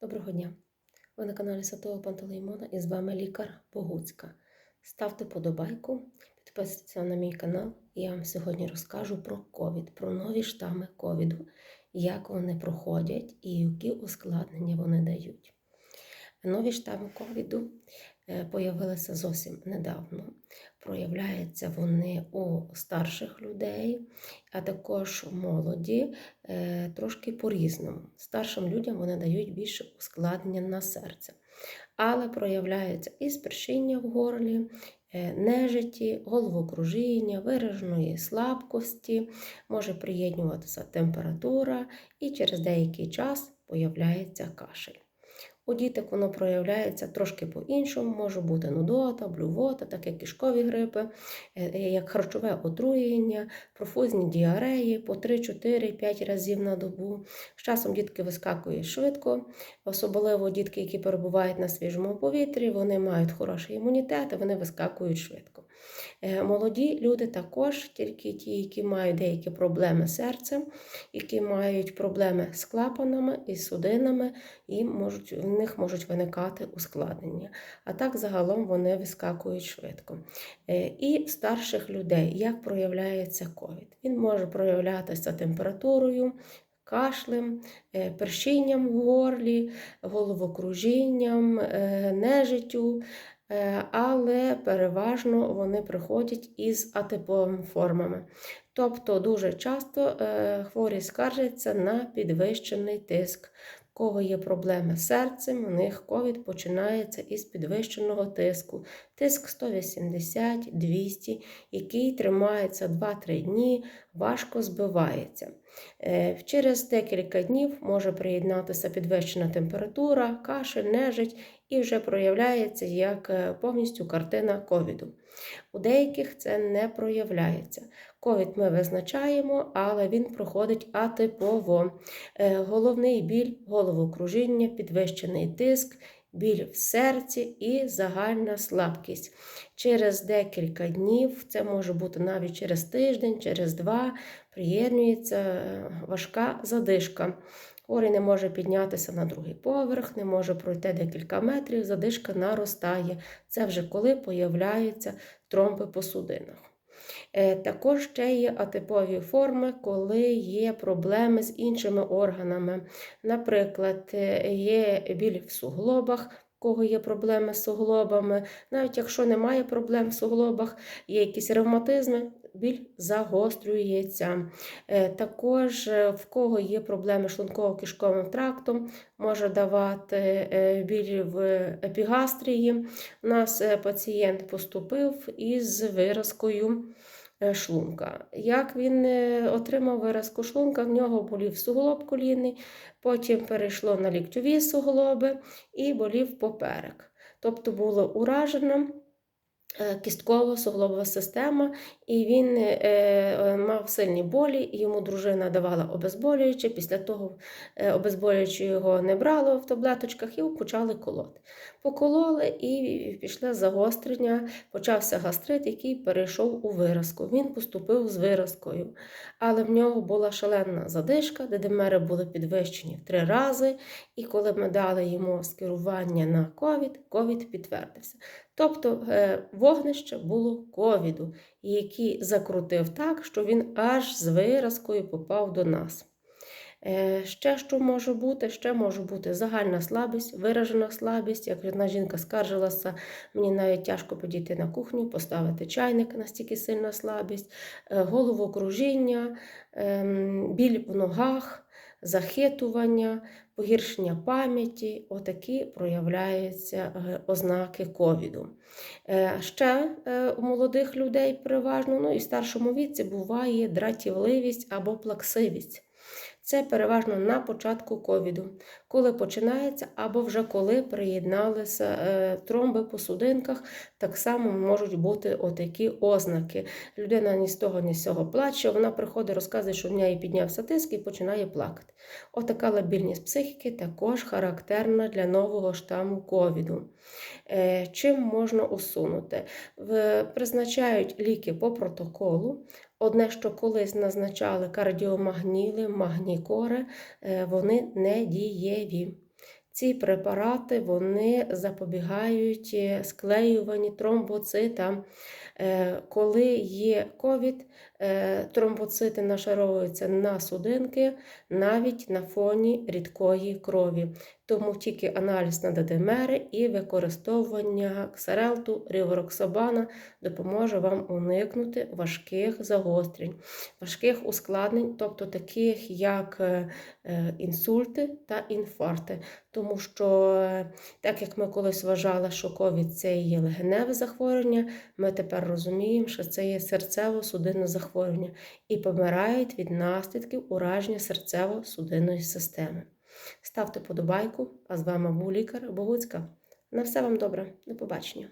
Доброго дня! Ви на каналі Святого Пантелеймона і з вами лікар Богуцька. Ставте подобайку, підписуйтесь на мій канал, і я вам сьогодні розкажу про ковід, про нові штами ковіду, як вони проходять і які ускладнення вони дають. Нові штами ковіду е, появилися зовсім недавно. Проявляються вони у старших людей, а також у молоді е, трошки по-різному. Старшим людям вони дають більше ускладнення на серце, але проявляються і спершіння в горлі, е, нежиті, головокружіння, вираженої слабкості, може приєднуватися температура, і через деякий час появляється кашель. У діток воно проявляється трошки по-іншому, може бути нудота, блювота, так як кишкові грипи, е, як харчове отруєння, профузні діареї по 3-4-5 разів на добу. З часом дітки вискакують швидко, особливо дітки, які перебувають на свіжому повітрі, вони мають хороший імунітет, і вони вискакують швидко. Е, молоді люди також, тільки ті, які мають деякі проблеми з серцем, які мають проблеми з клапанами і судинами, і можуть, в них можуть виникати ускладнення. А так загалом вони вискакують швидко. Е, і в старших людей як проявляється ковід? Він може проявлятися температурою. Кашлем, е, першінням в горлі, головокружінням, нежиттю, але переважно вони приходять із атиповими формами. Тобто дуже часто е, хворі скаржаться на підвищений тиск. Кого є проблеми з серцем, у них ковід починається із підвищеного тиску. Тиск 180-200, який тримається 2-3 дні, важко збивається. Е, через декілька днів може приєднатися підвищена температура, кашель, нежить і вже проявляється як е, повністю картина ковіду. У деяких це не проявляється. Ковід ми визначаємо, але він проходить атипово. Е, головний біль, головокружіння, підвищений тиск. Біль в серці і загальна слабкість. Через декілька днів, це може бути навіть через тиждень, через два, приєднується е, важка задишка. Хворий не може піднятися на другий поверх, не може пройти декілька метрів, задишка наростає. Це вже коли появляються тромби по судинах. Е, також ще є атипові форми, коли є проблеми з іншими органами. Наприклад, е, є біль в суглобах, кого є проблеми з суглобами. Навіть якщо немає проблем в суглобах, є якісь ревматизми, біль загострюється. Е, також е, в кого є проблеми з шлунково-кишковим трактом, може давати е, біль в епігастрії. У нас пацієнт поступив із виразкою. Шлунка. Як він отримав виразку шлунка, в нього болів суглоб колінний, потім перейшло на ліктьові суглоби і болів поперек. Тобто було уражено Е, кісткова суглобова система, і він е, е, мав сильні болі, йому дружина давала обезболююче, після того обезболююче його не брало в таблеточках і почали колоти. Покололи і пішли загострення, почався гастрит, який перейшов у виразку. Він поступив з виразкою, але в нього була шалена задишка, дедемери були підвищені в три рази, і коли ми дали йому скерування на ковід, ковід підтвердився. Тобто е, вогнище було ковіду, який закрутив так, що він аж з виразкою попав до нас. Е, ще що може бути? Ще може бути загальна слабість, виражена слабість. Як одна жінка скаржилася, мені навіть тяжко підійти на кухню, поставити чайник, настільки сильна слабість, е, головокружіння, ем, біль в ногах захитування, погіршення пам'яті, отакі проявляються е, ознаки ковіду. Е, ще е, у молодих людей переважно, ну і в старшому віці буває дратівливість або плаксивість. Це переважно на початку ковіду, коли починається, або вже коли приєдналися е, тромби по судинках, так само можуть бути отакі ознаки. Людина ні з того, ні з цього плаче, вона приходить, розказує, що в неї піднявся тиск і починає плакати. Отака лабільність психіки також характерна для нового штаму ковіду. Е, чим можна усунути? Призначають ліки по протоколу. Одне, що колись назначали кардіомагніли, магнікори, е, вони не дієві. Ці препарати вони запобігають е, склеюванні тромбоцитам. Е, Коли є ковід, е, тромбоцити нашаровуються на судинки навіть на фоні рідкої крові. Тому тільки аналіз на ДДМР і використовування ксарелту, рівороксабана допоможе вам уникнути важких загострень, важких ускладнень, тобто таких як е, інсульти та інфаркти. Тому що, так як ми колись вважали, що ковід це є легеневе захворювання, ми тепер розуміємо, що це є серцево-судинне захворювання і помирають від наслідків ураження серцево-судинної системи. Ставте подобайку, а з вами був лікар Богуцька. На все вам добре, до побачення.